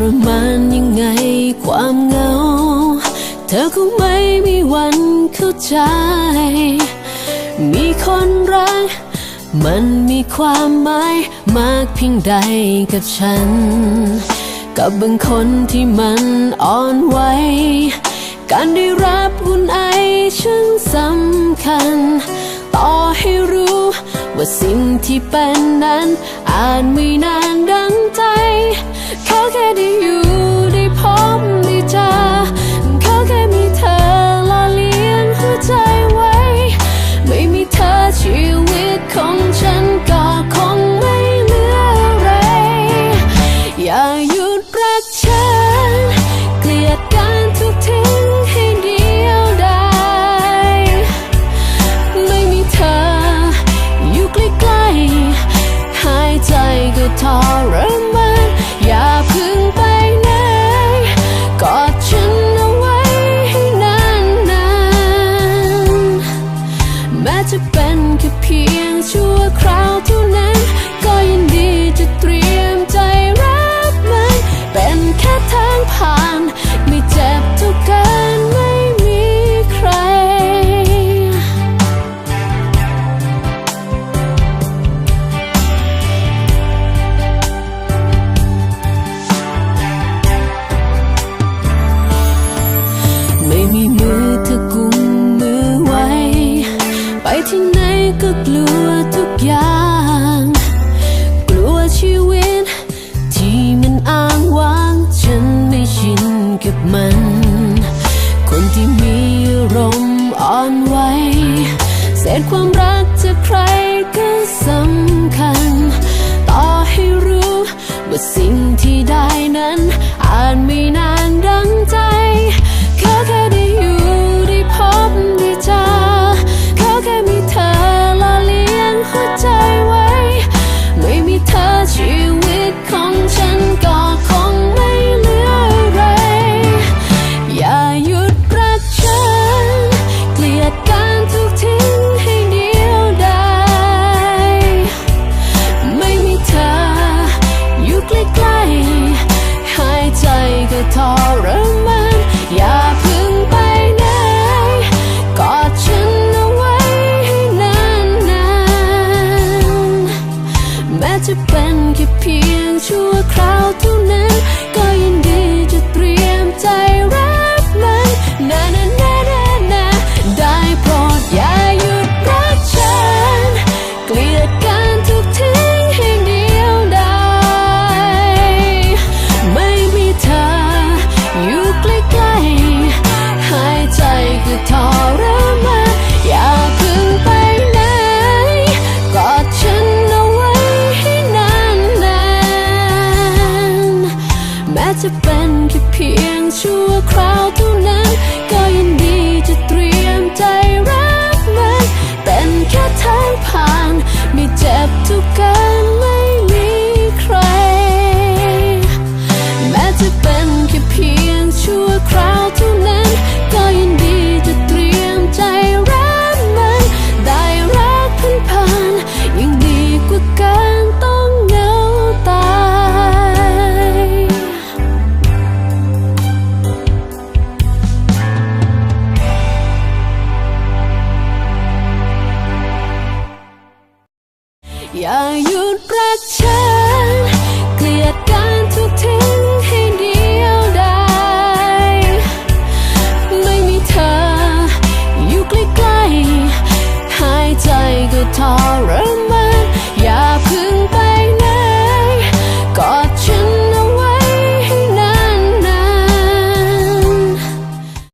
รมานยังไงความเหงา เธอคงไม่มีวันเข้าใจ มีคนรัก มันมีความหมายมากเพียงใดกับฉัน กับบางคนที่มันอ่อนไหวการได้รับอุ่นไอช่างสำคัญ ต่อให้รู้ว่าสิ่งที่เป็นนั้น อาจไม่นานดังใจ ขาแค่ได้อยู่ได้พบได้เจอ จะเป็นแค่เพียงชั่วคราวเท่านั้น ก็ยินดีจะเตรียมใจรับมัน เป็นแค่ทางผ่าน ไม่เจ็บเท่ากันไม่มีใคร ไม่มีมือเธอ ไหนก็กลัวทุกอย่าง กลัวชีวิต ที่มันอ้างว้าง ฉันไม่ชินกับมัน คนที่มีรมอ่อนไหวเศษความรักจากใครก็สำคัญ ต่อให้รู้ว่าสิ่งที่ได้นั้น อย่าหยุดรักฉัน เกลียดการทุกทิ้งให้เดียวดายไม่มีเธอ อยู่ใกล้ๆหายใจก็ทร